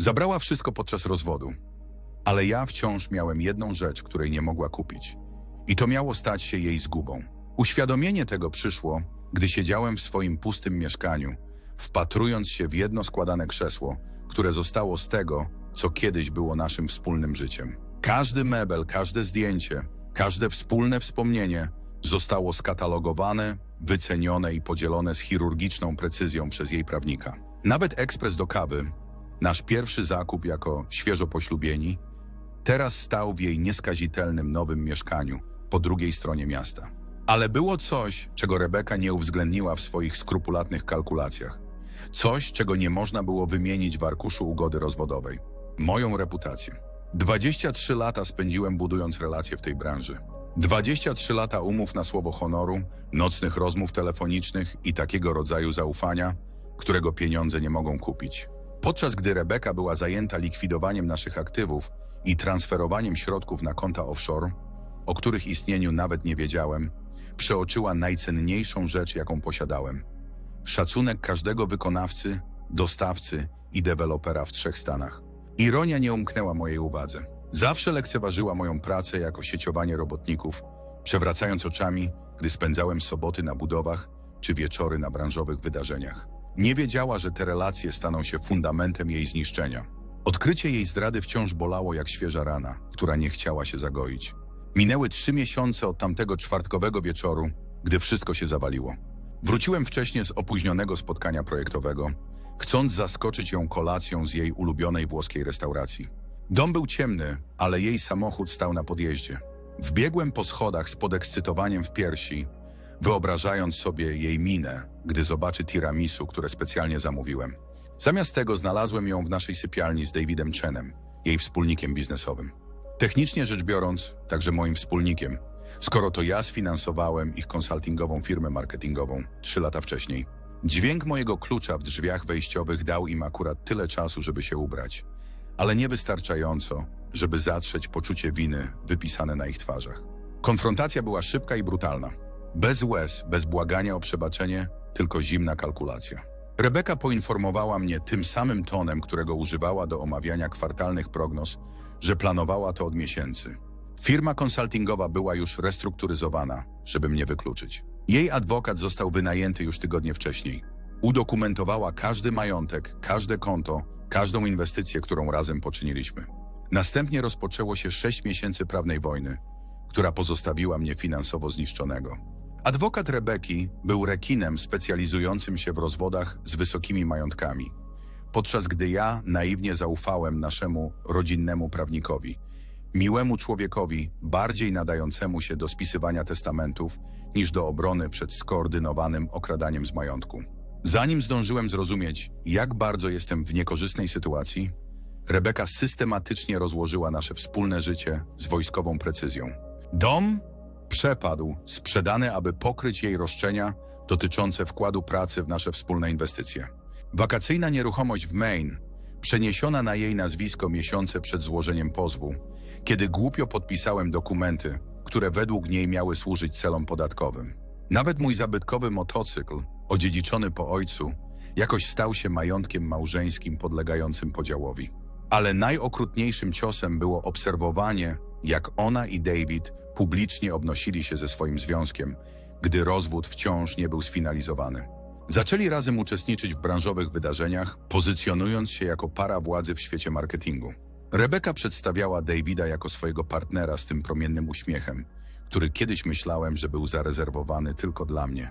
Zabrała wszystko podczas rozwodu. Ale ja wciąż miałem jedną rzecz, której nie mogła kupić. I to miało stać się jej zgubą. Uświadomienie tego przyszło, gdy siedziałem w swoim pustym mieszkaniu, wpatrując się w jedno składane krzesło, które zostało z tego, co kiedyś było naszym wspólnym życiem. Każdy mebel, każde zdjęcie, każde wspólne wspomnienie zostało skatalogowane, wycenione i podzielone z chirurgiczną precyzją przez jej prawnika. Nawet ekspres do kawy, nasz pierwszy zakup jako świeżo poślubieni, teraz stał w jej nieskazitelnym nowym mieszkaniu po drugiej stronie miasta. Ale było coś, czego Rebeka nie uwzględniła w swoich skrupulatnych kalkulacjach. Coś, czego nie można było wymienić w arkuszu ugody rozwodowej. Moją reputację. 23 lata spędziłem budując relacje w tej branży. 23 lata umów na słowo honoru, nocnych rozmów telefonicznych i takiego rodzaju zaufania, którego pieniądze nie mogą kupić. Podczas gdy Rebeka była zajęta likwidowaniem naszych aktywów i transferowaniem środków na konta offshore, o których istnieniu nawet nie wiedziałem, przeoczyła najcenniejszą rzecz, jaką posiadałem. Szacunek każdego wykonawcy, dostawcy i dewelopera w trzech stanach. Ironia nie umknęła mojej uwadze. Zawsze lekceważyła moją pracę jako sieciowanie robotników, przewracając oczami, gdy spędzałem soboty na budowach czy wieczory na branżowych wydarzeniach. Nie wiedziała, że te relacje staną się fundamentem jej zniszczenia. Odkrycie jej zdrady wciąż bolało jak świeża rana, która nie chciała się zagoić. Minęły trzy miesiące od tamtego czwartkowego wieczoru, gdy wszystko się zawaliło. Wróciłem wcześniej z opóźnionego spotkania projektowego, chcąc zaskoczyć ją kolacją z jej ulubionej włoskiej restauracji. Dom był ciemny, ale jej samochód stał na podjeździe. Wbiegłem po schodach z podekscytowaniem w piersi, wyobrażając sobie jej minę, gdy zobaczy tiramisu, które specjalnie zamówiłem. Zamiast tego znalazłem ją w naszej sypialni z Davidem Chenem, jej wspólnikiem biznesowym. Technicznie rzecz biorąc, także moim wspólnikiem, skoro to ja sfinansowałem ich konsultingową firmę marketingową trzy lata wcześniej. Dźwięk mojego klucza w drzwiach wejściowych dał im akurat tyle czasu, żeby się ubrać, ale nie wystarczająco, żeby zatrzeć poczucie winy wypisane na ich twarzach. Konfrontacja była szybka i brutalna. Bez łez, bez błagania o przebaczenie, tylko zimna kalkulacja. Rebeka poinformowała mnie tym samym tonem, którego używała do omawiania kwartalnych prognoz, że planowała to od miesięcy. Firma konsultingowa była już restrukturyzowana, żeby mnie wykluczyć. Jej adwokat został wynajęty już tygodnie wcześniej. Udokumentowała każdy majątek, każde konto, każdą inwestycję, którą razem poczyniliśmy. Następnie rozpoczęło się sześć miesięcy prawnej wojny, która pozostawiła mnie finansowo zniszczonego. Adwokat Rebeki był rekinem specjalizującym się w rozwodach z wysokimi majątkami, podczas gdy ja naiwnie zaufałem naszemu rodzinnemu prawnikowi, miłemu człowiekowi bardziej nadającemu się do spisywania testamentów niż do obrony przed skoordynowanym okradaniem z majątku. Zanim zdążyłem zrozumieć, jak bardzo jestem w niekorzystnej sytuacji, Rebeka systematycznie rozłożyła nasze wspólne życie z wojskową precyzją. Dom przepadł, sprzedany, aby pokryć jej roszczenia dotyczące wkładu pracy w nasze wspólne inwestycje. Wakacyjna nieruchomość w Maine, przeniesiona na jej nazwisko miesiące przed złożeniem pozwu, kiedy głupio podpisałem dokumenty, które według niej miały służyć celom podatkowym. Nawet mój zabytkowy motocykl, odziedziczony po ojcu, jakoś stał się majątkiem małżeńskim podlegającym podziałowi. Ale najokrutniejszym ciosem było obserwowanie, jak ona i David publicznie obnosili się ze swoim związkiem, gdy rozwód wciąż nie był sfinalizowany. Zaczęli razem uczestniczyć w branżowych wydarzeniach, pozycjonując się jako para władzy w świecie marketingu. Rebeka przedstawiała Davida jako swojego partnera z tym promiennym uśmiechem, który kiedyś myślałem, że był zarezerwowany tylko dla mnie,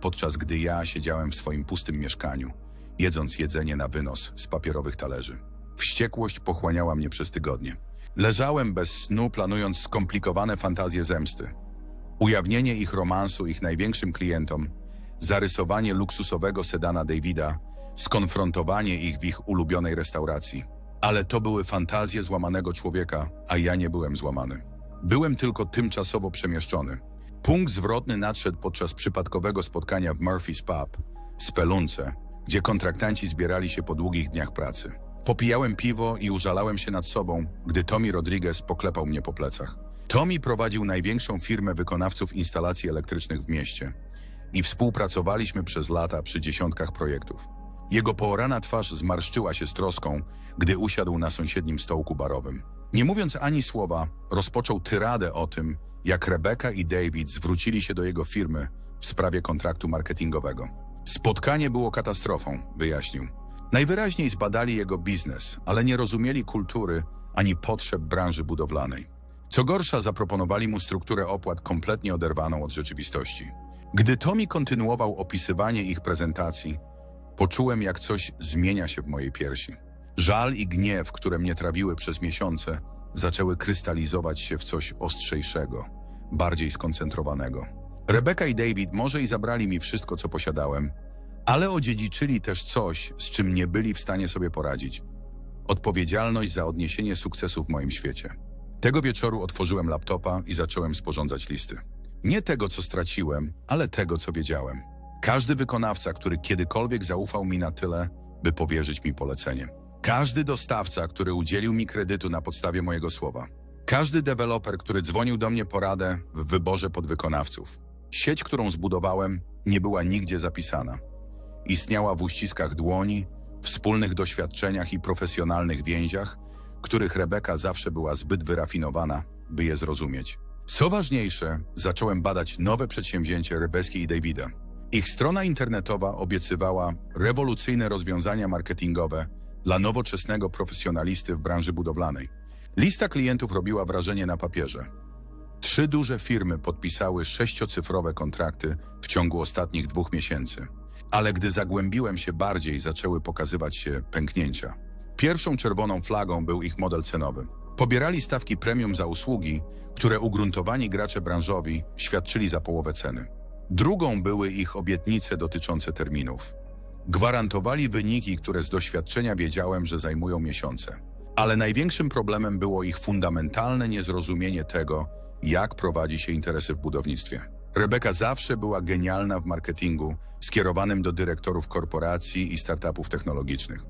podczas gdy ja siedziałem w swoim pustym mieszkaniu, jedząc jedzenie na wynos z papierowych talerzy. Wściekłość pochłaniała mnie przez tygodnie. Leżałem bez snu, planując skomplikowane fantazje zemsty. Ujawnienie ich romansu ich największym klientom, zarysowanie luksusowego sedana Davida, skonfrontowanie ich w ich ulubionej restauracji. Ale to były fantazje złamanego człowieka, a ja nie byłem złamany. Byłem tylko tymczasowo przemieszczony. Punkt zwrotny nadszedł podczas przypadkowego spotkania w Murphy's Pub, Spelunce, gdzie kontraktanci zbierali się po długich dniach pracy. Popijałem piwo i użalałem się nad sobą, gdy Tommy Rodriguez poklepał mnie po plecach. Tommy prowadził największą firmę wykonawców instalacji elektrycznych w mieście i współpracowaliśmy przez lata przy dziesiątkach projektów. Jego poorana twarz zmarszczyła się z troską, gdy usiadł na sąsiednim stołku barowym. Nie mówiąc ani słowa, rozpoczął tyradę o tym, jak Rebecca i David zwrócili się do jego firmy w sprawie kontraktu marketingowego. Spotkanie było katastrofą, wyjaśnił. Najwyraźniej zbadali jego biznes, ale nie rozumieli kultury ani potrzeb branży budowlanej. Co gorsza, zaproponowali mu strukturę opłat kompletnie oderwaną od rzeczywistości. Gdy Tommy kontynuował opisywanie ich prezentacji, poczułem, jak coś zmienia się w mojej piersi. Żal i gniew, które mnie trawiły przez miesiące, zaczęły krystalizować się w coś ostrzejszego, bardziej skoncentrowanego. Rebecca i David może i zabrali mi wszystko, co posiadałem, ale odziedziczyli też coś, z czym nie byli w stanie sobie poradzić. Odpowiedzialność za odniesienie sukcesu w moim świecie. Tego wieczoru otworzyłem laptopa i zacząłem sporządzać listy. Nie tego, co straciłem, ale tego, co wiedziałem. Każdy wykonawca, który kiedykolwiek zaufał mi na tyle, by powierzyć mi polecenie. Każdy dostawca, który udzielił mi kredytu na podstawie mojego słowa. Każdy deweloper, który dzwonił do mnie po radę w wyborze podwykonawców. Sieć, którą zbudowałem, nie była nigdzie zapisana. Istniała w uściskach dłoni, wspólnych doświadczeniach i profesjonalnych więziach, których Rebeka zawsze była zbyt wyrafinowana, by je zrozumieć. Co ważniejsze, zacząłem badać nowe przedsięwzięcie Rebeski i Davida. Ich strona internetowa obiecywała rewolucyjne rozwiązania marketingowe dla nowoczesnego profesjonalisty w branży budowlanej. Lista klientów robiła wrażenie na papierze. Trzy duże firmy podpisały sześciocyfrowe kontrakty w ciągu ostatnich dwóch miesięcy. Ale gdy zagłębiłem się bardziej, zaczęły pokazywać się pęknięcia. Pierwszą czerwoną flagą był ich model cenowy. Pobierali stawki premium za usługi, które ugruntowani gracze branżowi świadczyli za połowę ceny. Drugą były ich obietnice dotyczące terminów. Gwarantowali wyniki, które z doświadczenia wiedziałem, że zajmują miesiące. Ale największym problemem było ich fundamentalne niezrozumienie tego, jak prowadzi się interesy w budownictwie. Rebeka zawsze była genialna w marketingu skierowanym do dyrektorów korporacji i startupów technologicznych.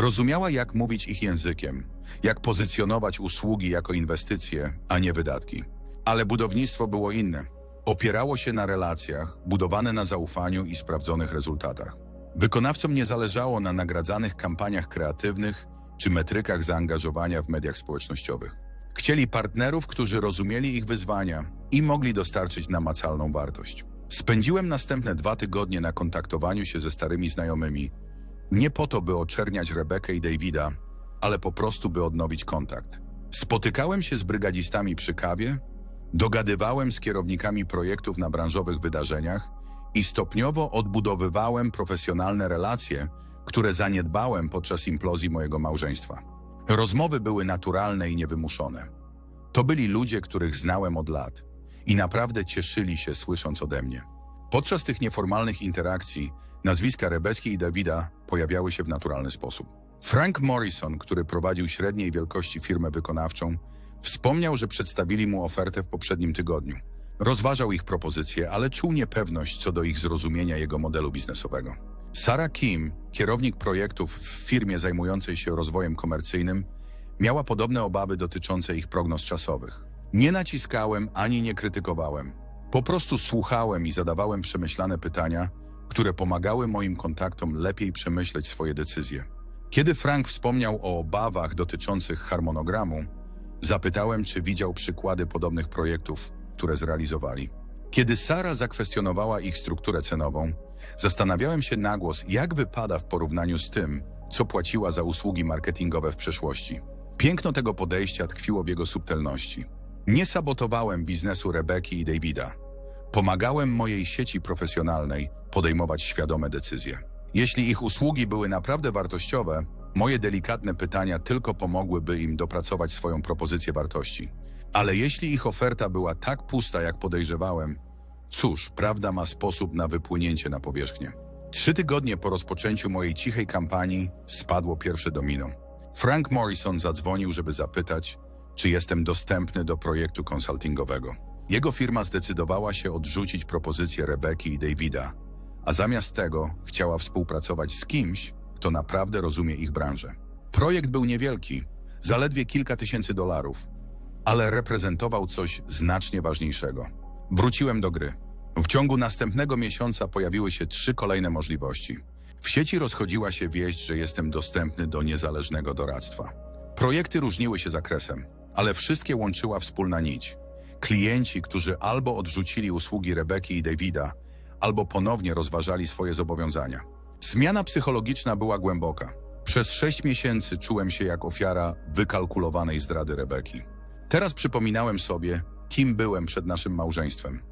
Rozumiała, jak mówić ich językiem, jak pozycjonować usługi jako inwestycje, a nie wydatki. Ale budownictwo było inne. Opierało się na relacjach, budowane na zaufaniu i sprawdzonych rezultatach. Wykonawcom nie zależało na nagradzanych kampaniach kreatywnych czy metrykach zaangażowania w mediach społecznościowych. Chcieli partnerów, którzy rozumieli ich wyzwania i mogli dostarczyć namacalną wartość. Spędziłem następne dwa tygodnie na kontaktowaniu się ze starymi znajomymi, nie po to, by oczerniać Rebekę i Davida, ale po prostu, by odnowić kontakt. Spotykałem się z brygadzistami przy kawie, dogadywałem z kierownikami projektów na branżowych wydarzeniach i stopniowo odbudowywałem profesjonalne relacje, które zaniedbałem podczas implozji mojego małżeństwa. Rozmowy były naturalne i niewymuszone. To byli ludzie, których znałem od lat i naprawdę cieszyli się słysząc ode mnie. Podczas tych nieformalnych interakcji nazwiska Rebeski i Davida pojawiały się w naturalny sposób. Frank Morrison, który prowadził średniej wielkości firmę wykonawczą, wspomniał, że przedstawili mu ofertę w poprzednim tygodniu. Rozważał ich propozycje, ale czuł niepewność co do ich zrozumienia jego modelu biznesowego. Sarah Kim, kierownik projektów w firmie zajmującej się rozwojem komercyjnym, miała podobne obawy dotyczące ich prognoz czasowych. Nie naciskałem ani nie krytykowałem. Po prostu słuchałem i zadawałem przemyślane pytania, które pomagały moim kontaktom lepiej przemyśleć swoje decyzje. Kiedy Frank wspomniał o obawach dotyczących harmonogramu, zapytałem, czy widział przykłady podobnych projektów, które zrealizowali. Kiedy Sara zakwestionowała ich strukturę cenową, zastanawiałem się na głos, jak wypada w porównaniu z tym, co płaciła za usługi marketingowe w przeszłości. Piękno tego podejścia tkwiło w jego subtelności. Nie sabotowałem biznesu Rebeki i Davida. Pomagałem mojej sieci profesjonalnej podejmować świadome decyzje. Jeśli ich usługi były naprawdę wartościowe, moje delikatne pytania tylko pomogłyby im dopracować swoją propozycję wartości. Ale jeśli ich oferta była tak pusta, jak podejrzewałem, cóż, prawda ma sposób na wypłynięcie na powierzchnię. Trzy tygodnie po rozpoczęciu mojej cichej kampanii spadło pierwsze domino. Frank Morrison zadzwonił, żeby zapytać, czy jestem dostępny do projektu konsultingowego. Jego firma zdecydowała się odrzucić propozycję Rebeki i Davida, a zamiast tego chciała współpracować z kimś, kto naprawdę rozumie ich branżę. Projekt był niewielki, zaledwie kilka tysięcy dolarów, ale reprezentował coś znacznie ważniejszego. Wróciłem do gry. W ciągu następnego miesiąca pojawiły się trzy kolejne możliwości. W sieci rozchodziła się wieść, że jestem dostępny do niezależnego doradztwa. Projekty różniły się zakresem, ale wszystkie łączyła wspólna nić. Klienci, którzy albo odrzucili usługi Rebeki i Davida, albo ponownie rozważali swoje zobowiązania. Zmiana psychologiczna była głęboka. Przez sześć miesięcy czułem się jak ofiara wykalkulowanej zdrady Rebeki. Teraz przypominałem sobie, kim byłem przed naszym małżeństwem.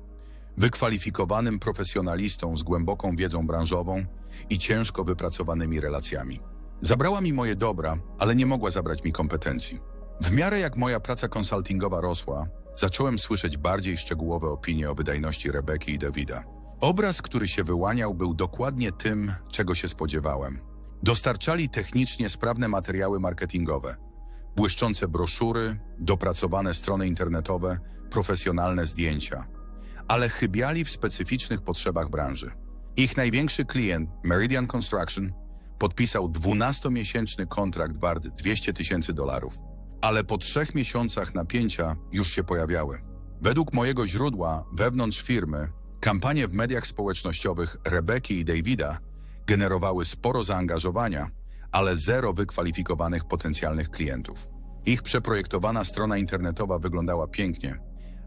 Wykwalifikowanym profesjonalistą z głęboką wiedzą branżową i ciężko wypracowanymi relacjami. Zabrała mi moje dobra, ale nie mogła zabrać mi kompetencji. W miarę jak moja praca konsultingowa rosła, zacząłem słyszeć bardziej szczegółowe opinie o wydajności Rebeki i Davida. Obraz, który się wyłaniał, był dokładnie tym, czego się spodziewałem. Dostarczali technicznie sprawne materiały marketingowe, błyszczące broszury, dopracowane strony internetowe, profesjonalne zdjęcia, ale chybiali w specyficznych potrzebach branży. Ich największy klient, Meridian Construction, podpisał 12-miesięczny kontrakt wart 200 tysięcy dolarów. Ale po trzech miesiącach napięcia już się pojawiały. Według mojego źródła wewnątrz firmy, kampanie w mediach społecznościowych Rebeki i Davida generowały sporo zaangażowania, ale zero wykwalifikowanych potencjalnych klientów. Ich przeprojektowana strona internetowa wyglądała pięknie,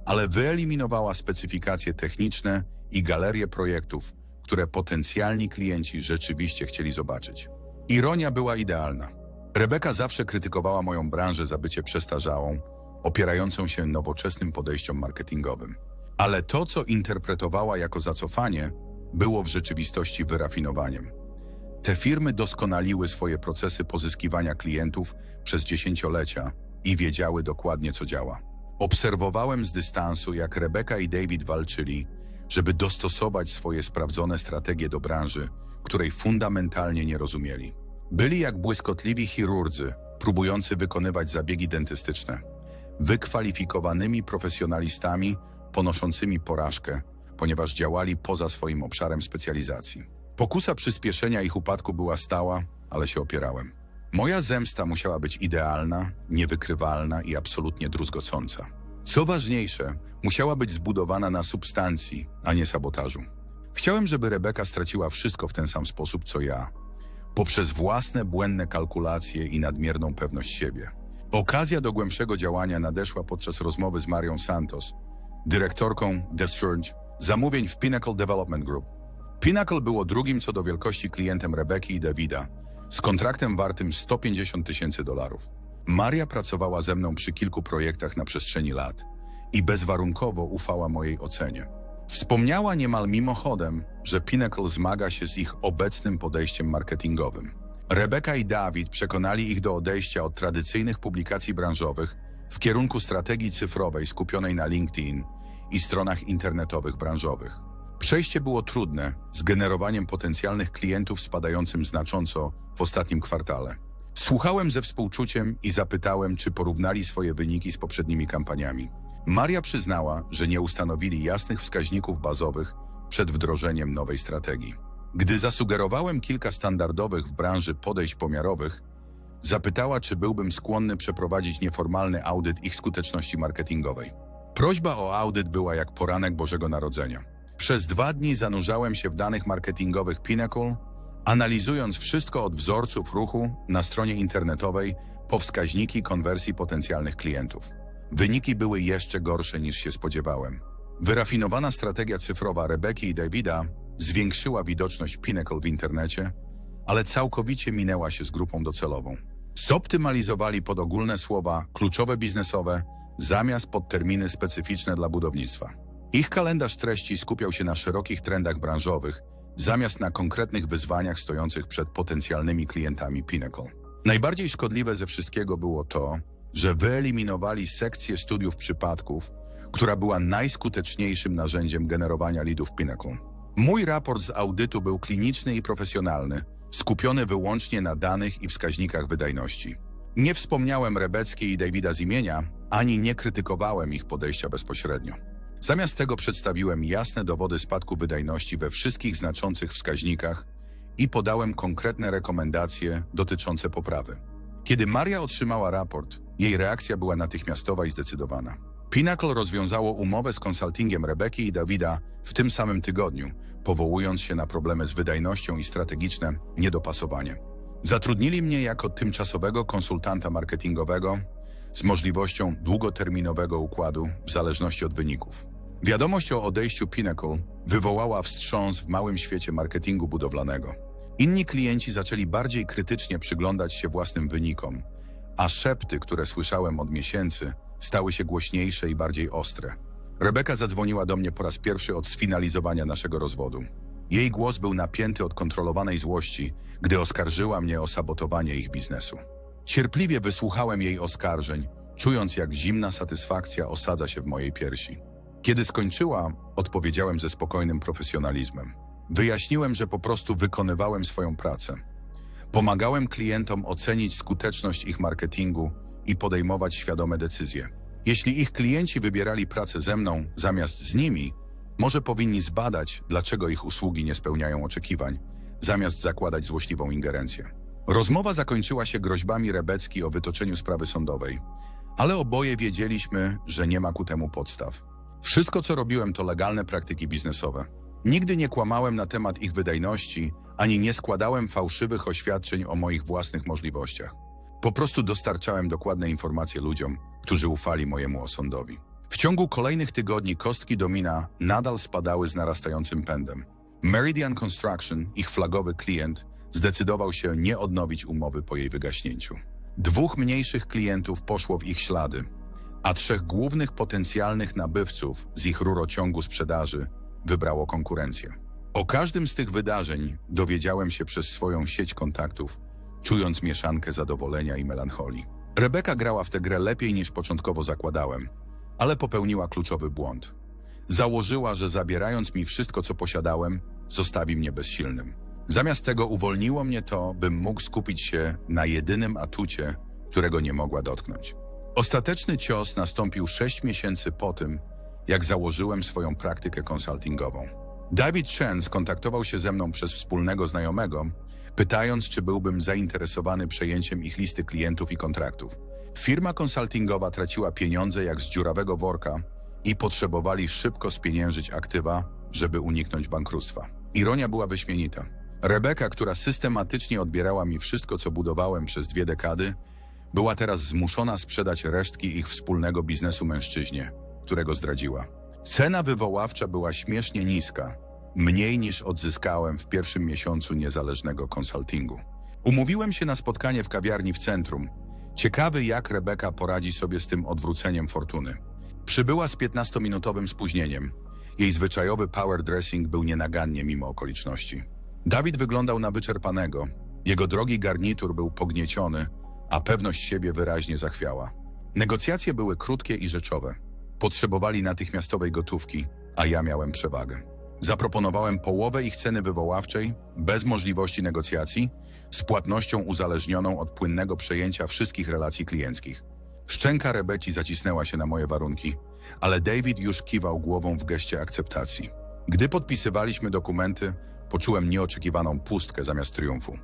ale wyeliminowała specyfikacje techniczne i galerię projektów, które potencjalni klienci rzeczywiście chcieli zobaczyć. Ironia była idealna. Rebeka zawsze krytykowała moją branżę za bycie przestarzałą, opierającą się nowoczesnym podejściom marketingowym. Ale to, co interpretowała jako zacofanie, było w rzeczywistości wyrafinowaniem. Te firmy doskonaliły swoje procesy pozyskiwania klientów przez dziesięciolecia i wiedziały dokładnie, co działa. Obserwowałem z dystansu, jak Rebeka i David walczyli, żeby dostosować swoje sprawdzone strategie do branży, której fundamentalnie nie rozumieli. Byli jak błyskotliwi chirurdzy, próbujący wykonywać zabiegi dentystyczne. Wykwalifikowanymi profesjonalistami, ponoszącymi porażkę, ponieważ działali poza swoim obszarem specjalizacji. Pokusa przyspieszenia ich upadku była stała, ale się opierałem. Moja zemsta musiała być idealna, niewykrywalna i absolutnie druzgocąca. Co ważniejsze, musiała być zbudowana na substancji, a nie sabotażu. Chciałem, żeby Rebeka straciła wszystko w ten sam sposób co ja, poprzez własne błędne kalkulacje i nadmierną pewność siebie. Okazja do głębszego działania nadeszła podczas rozmowy z Marią Santos, dyrektorką The Surge zamówień w Pinnacle Development Group. Pinnacle było drugim co do wielkości klientem Rebeki i Davida, z kontraktem wartym 150 tysięcy dolarów. Maria pracowała ze mną przy kilku projektach na przestrzeni lat i bezwarunkowo ufała mojej ocenie. Wspomniała niemal mimochodem, że Pinnacle zmaga się z ich obecnym podejściem marketingowym. Rebeka i Dawid przekonali ich do odejścia od tradycyjnych publikacji branżowych w kierunku strategii cyfrowej skupionej na LinkedIn i stronach internetowych branżowych. Przejście było trudne, z generowaniem potencjalnych klientów spadającym znacząco w ostatnim kwartale. Słuchałem ze współczuciem i zapytałem, czy porównali swoje wyniki z poprzednimi kampaniami. Maria przyznała, że nie ustanowili jasnych wskaźników bazowych przed wdrożeniem nowej strategii. Gdy zasugerowałem kilka standardowych w branży podejść pomiarowych, zapytała, czy byłbym skłonny przeprowadzić nieformalny audyt ich skuteczności marketingowej. Prośba o audyt była jak poranek Bożego Narodzenia. Przez dwa dni zanurzałem się w danych marketingowych Pinnacle, analizując wszystko od wzorców ruchu na stronie internetowej po wskaźniki konwersji potencjalnych klientów. Wyniki były jeszcze gorsze niż się spodziewałem. Wyrafinowana strategia cyfrowa Rebeki i Davida zwiększyła widoczność Pinnacle w internecie, ale całkowicie minęła się z grupą docelową. Zoptymalizowali pod ogólne słowa kluczowe biznesowe zamiast pod terminy specyficzne dla budownictwa. Ich kalendarz treści skupiał się na szerokich trendach branżowych, zamiast na konkretnych wyzwaniach stojących przed potencjalnymi klientami Pinnacle. Najbardziej szkodliwe ze wszystkiego było to, że wyeliminowali sekcję studiów przypadków, która była najskuteczniejszym narzędziem generowania lidów Pinnacle. Mój raport z audytu był kliniczny i profesjonalny, skupiony wyłącznie na danych i wskaźnikach wydajności. Nie wspomniałem Rebeckiej i Davida z imienia, ani nie krytykowałem ich podejścia bezpośrednio. Zamiast tego przedstawiłem jasne dowody spadku wydajności we wszystkich znaczących wskaźnikach i podałem konkretne rekomendacje dotyczące poprawy. Kiedy Maria otrzymała raport, jej reakcja była natychmiastowa i zdecydowana. Pinnacle rozwiązało umowę z konsultingiem Rebeki i Dawida w tym samym tygodniu, powołując się na problemy z wydajnością i strategiczne niedopasowanie. Zatrudnili mnie jako tymczasowego konsultanta marketingowego z możliwością długoterminowego układu w zależności od wyników. Wiadomość o odejściu Pinnacle wywołała wstrząs w małym świecie marketingu budowlanego. Inni klienci zaczęli bardziej krytycznie przyglądać się własnym wynikom, a szepty, które słyszałem od miesięcy, stały się głośniejsze i bardziej ostre. Rebeka zadzwoniła do mnie po raz pierwszy od sfinalizowania naszego rozwodu. Jej głos był napięty od kontrolowanej złości, gdy oskarżyła mnie o sabotowanie ich biznesu. Cierpliwie wysłuchałem jej oskarżeń, czując jak zimna satysfakcja osadza się w mojej piersi. Kiedy skończyła, odpowiedziałem ze spokojnym profesjonalizmem. Wyjaśniłem, że po prostu wykonywałem swoją pracę. Pomagałem klientom ocenić skuteczność ich marketingu i podejmować świadome decyzje. Jeśli ich klienci wybierali pracę ze mną zamiast z nimi, może powinni zbadać, dlaczego ich usługi nie spełniają oczekiwań, zamiast zakładać złośliwą ingerencję. Rozmowa zakończyła się groźbami Rebecki o wytoczeniu sprawy sądowej, ale oboje wiedzieliśmy, że nie ma ku temu podstaw. Wszystko, co robiłem, to legalne praktyki biznesowe. Nigdy nie kłamałem na temat ich wydajności, ani nie składałem fałszywych oświadczeń o moich własnych możliwościach. Po prostu dostarczałem dokładne informacje ludziom, którzy ufali mojemu osądowi. W ciągu kolejnych tygodni kostki domina nadal spadały z narastającym pędem. Meridian Construction, ich flagowy klient, zdecydował się nie odnowić umowy po jej wygaśnięciu. Dwóch mniejszych klientów poszło w ich ślady, a trzech głównych potencjalnych nabywców z ich rurociągu sprzedaży wybrało konkurencję. O każdym z tych wydarzeń dowiedziałem się przez swoją sieć kontaktów, czując mieszankę zadowolenia i melancholii. Rebeka grała w tę grę lepiej niż początkowo zakładałem, ale popełniła kluczowy błąd. Założyła, że zabierając mi wszystko, co posiadałem, zostawi mnie bezsilnym. Zamiast tego uwolniło mnie to, bym mógł skupić się na jedynym atucie, którego nie mogła dotknąć. Ostateczny cios nastąpił sześć miesięcy po tym, jak założyłem swoją praktykę konsultingową. David Chen skontaktował się ze mną przez wspólnego znajomego, pytając, czy byłbym zainteresowany przejęciem ich listy klientów i kontraktów. Firma konsultingowa traciła pieniądze jak z dziurawego worka i potrzebowali szybko spieniężyć aktywa, żeby uniknąć bankructwa. Ironia była wyśmienita. Rebeka, która systematycznie odbierała mi wszystko, co budowałem przez dwie dekady, była teraz zmuszona sprzedać resztki ich wspólnego biznesu mężczyźnie, którego zdradziła. Cena wywoławcza była śmiesznie niska, mniej niż odzyskałem w pierwszym miesiącu niezależnego konsultingu. Umówiłem się na spotkanie w kawiarni w centrum, ciekawy jak Rebeka poradzi sobie z tym odwróceniem fortuny. Przybyła z 15-minutowym spóźnieniem. Jej zwyczajowy power dressing był nienagannie mimo okoliczności. Dawid wyglądał na wyczerpanego. Jego drogi garnitur był pognieciony, a pewność siebie wyraźnie zachwiała. Negocjacje były krótkie i rzeczowe. Potrzebowali natychmiastowej gotówki, a ja miałem przewagę. Zaproponowałem połowę ich ceny wywoławczej, bez możliwości negocjacji, z płatnością uzależnioną od płynnego przejęcia wszystkich relacji klienckich. Szczęka Rebeci zacisnęła się na moje warunki, ale David już kiwał głową w geście akceptacji. Gdy podpisywaliśmy dokumenty, poczułem nieoczekiwaną pustkę zamiast triumfu.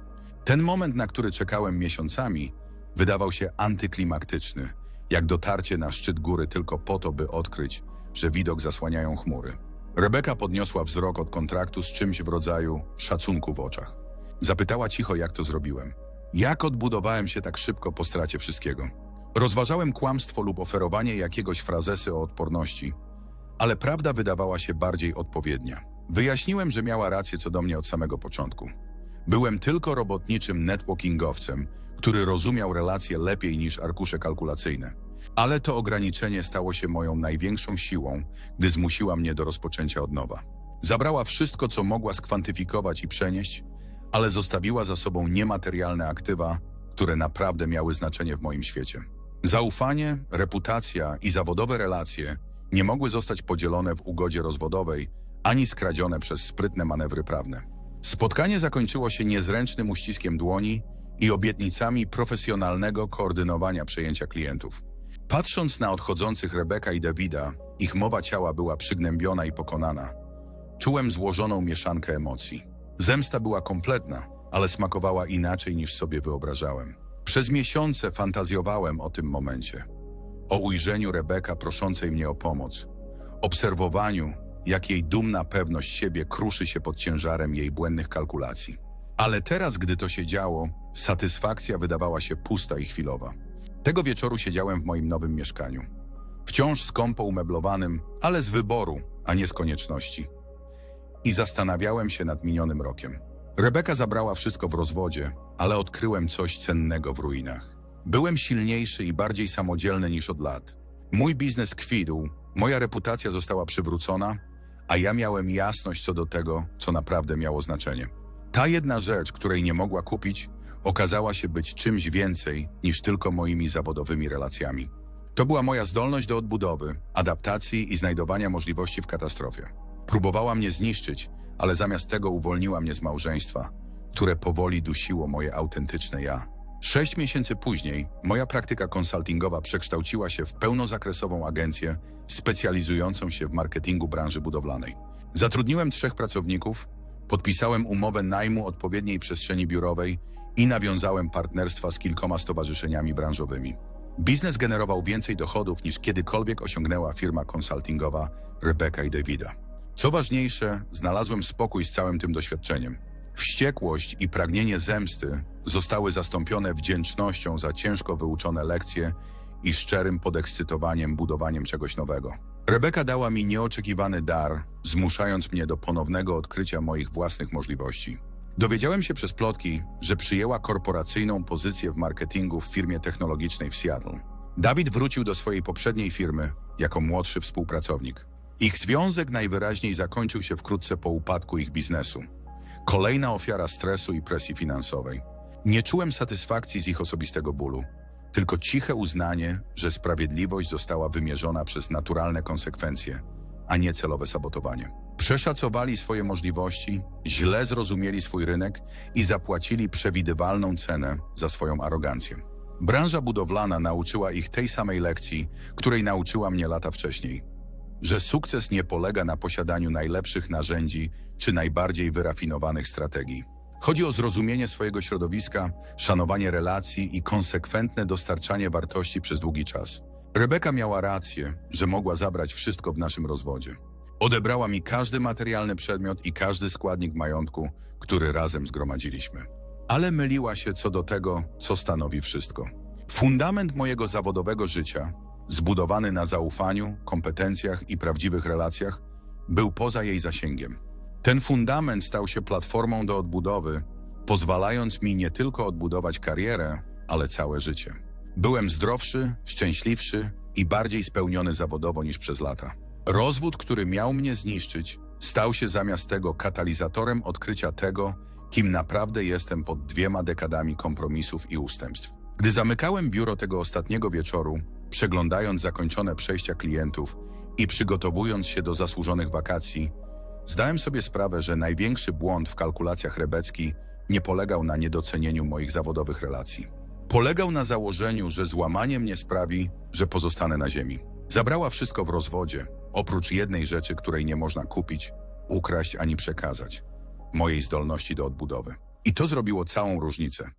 Ten moment, na który czekałem miesiącami, wydawał się antyklimaktyczny, jak dotarcie na szczyt góry tylko po to, by odkryć, że widok zasłaniają chmury. Rebeka podniosła wzrok od kontraktu z czymś w rodzaju szacunku w oczach. Zapytała cicho, jak to zrobiłem. Jak odbudowałem się tak szybko po stracie wszystkiego? Rozważałem kłamstwo lub oferowanie jakiegoś frazesy o odporności, ale prawda wydawała się bardziej odpowiednia. Wyjaśniłem, że miała rację co do mnie od samego początku. Byłem tylko robotniczym networkingowcem, który rozumiał relacje lepiej niż arkusze kalkulacyjne. Ale to ograniczenie stało się moją największą siłą, gdy zmusiła mnie do rozpoczęcia od nowa. Zabrała wszystko, co mogła skwantyfikować i przenieść, ale zostawiła za sobą niematerialne aktywa, które naprawdę miały znaczenie w moim świecie. Zaufanie, reputacja i zawodowe relacje nie mogły zostać podzielone w ugodzie rozwodowej ani skradzione przez sprytne manewry prawne. Spotkanie zakończyło się niezręcznym uściskiem dłoni i obietnicami profesjonalnego koordynowania przejęcia klientów. Patrząc na odchodzących Rebeka i Davida, ich mowa ciała była przygnębiona i pokonana. Czułem złożoną mieszankę emocji. Zemsta była kompletna, ale smakowała inaczej niż sobie wyobrażałem. Przez miesiące fantazjowałem o tym momencie. o ujrzeniu Rebeka proszącej mnie o pomoc, obserwowaniu, jak jej dumna pewność siebie kruszy się pod ciężarem jej błędnych kalkulacji. Ale teraz, gdy to się działo, satysfakcja wydawała się pusta i chwilowa. Tego wieczoru siedziałem w moim nowym mieszkaniu. Wciąż skąpo umeblowanym, ale z wyboru, a nie z konieczności. I zastanawiałem się nad minionym rokiem. Rebeka zabrała wszystko w rozwodzie, ale odkryłem coś cennego w ruinach. Byłem silniejszy i bardziej samodzielny niż od lat. Mój biznes kwitł, moja reputacja została przywrócona, a ja miałem jasność co do tego, co naprawdę miało znaczenie. Ta jedna rzecz, której nie mogła kupić, okazała się być czymś więcej niż tylko moimi zawodowymi relacjami. To była moja zdolność do odbudowy, adaptacji i znajdowania możliwości w katastrofie. Próbowała mnie zniszczyć, ale zamiast tego uwolniła mnie z małżeństwa, które powoli dusiło moje autentyczne ja. Sześć miesięcy później moja praktyka konsultingowa przekształciła się w pełnozakresową agencję specjalizującą się w marketingu branży budowlanej. Zatrudniłem trzech pracowników, podpisałem umowę najmu odpowiedniej przestrzeni biurowej i nawiązałem partnerstwa z kilkoma stowarzyszeniami branżowymi. Biznes generował więcej dochodów niż kiedykolwiek osiągnęła firma konsultingowa Rebecca i Davida. Co ważniejsze, znalazłem spokój z całym tym doświadczeniem. Wściekłość i pragnienie zemsty zostały zastąpione wdzięcznością za ciężko wyuczone lekcje i szczerym podekscytowaniem budowaniem czegoś nowego. Rebeka dała mi nieoczekiwany dar, zmuszając mnie do ponownego odkrycia moich własnych możliwości. Dowiedziałem się przez plotki, że przyjęła korporacyjną pozycję w marketingu w firmie technologicznej w Seattle. Dawid wrócił do swojej poprzedniej firmy jako młodszy współpracownik. Ich związek najwyraźniej zakończył się wkrótce po upadku ich biznesu. Kolejna ofiara stresu i presji finansowej. Nie czułem satysfakcji z ich osobistego bólu, tylko ciche uznanie, że sprawiedliwość została wymierzona przez naturalne konsekwencje, a nie celowe sabotowanie. Przeszacowali swoje możliwości, źle zrozumieli swój rynek i zapłacili przewidywalną cenę za swoją arogancję. Branża budowlana nauczyła ich tej samej lekcji, której nauczyła mnie lata wcześniej że sukces nie polega na posiadaniu najlepszych narzędzi czy najbardziej wyrafinowanych strategii. Chodzi o zrozumienie swojego środowiska, szanowanie relacji i konsekwentne dostarczanie wartości przez długi czas. Rebeka miała rację, że mogła zabrać wszystko w naszym rozwodzie. Odebrała mi każdy materialny przedmiot i każdy składnik majątku, który razem zgromadziliśmy. Ale myliła się co do tego, co stanowi wszystko. Fundament mojego zawodowego życia zbudowany na zaufaniu, kompetencjach i prawdziwych relacjach, był poza jej zasięgiem. Ten fundament stał się platformą do odbudowy, pozwalając mi nie tylko odbudować karierę, ale całe życie. Byłem zdrowszy, szczęśliwszy i bardziej spełniony zawodowo niż przez lata. Rozwód, który miał mnie zniszczyć, stał się zamiast tego katalizatorem odkrycia tego, kim naprawdę jestem pod dwiema dekadami kompromisów i ustępstw. Gdy zamykałem biuro tego ostatniego wieczoru, przeglądając zakończone przejścia klientów i przygotowując się do zasłużonych wakacji, zdałem sobie sprawę, że największy błąd w kalkulacjach Rebecki nie polegał na niedocenieniu moich zawodowych relacji. Polegał na założeniu, że złamanie mnie sprawi, że pozostanę na ziemi. Zabrała wszystko w rozwodzie, oprócz jednej rzeczy, której nie można kupić, ukraść ani przekazać mojej zdolności do odbudowy. I to zrobiło całą różnicę.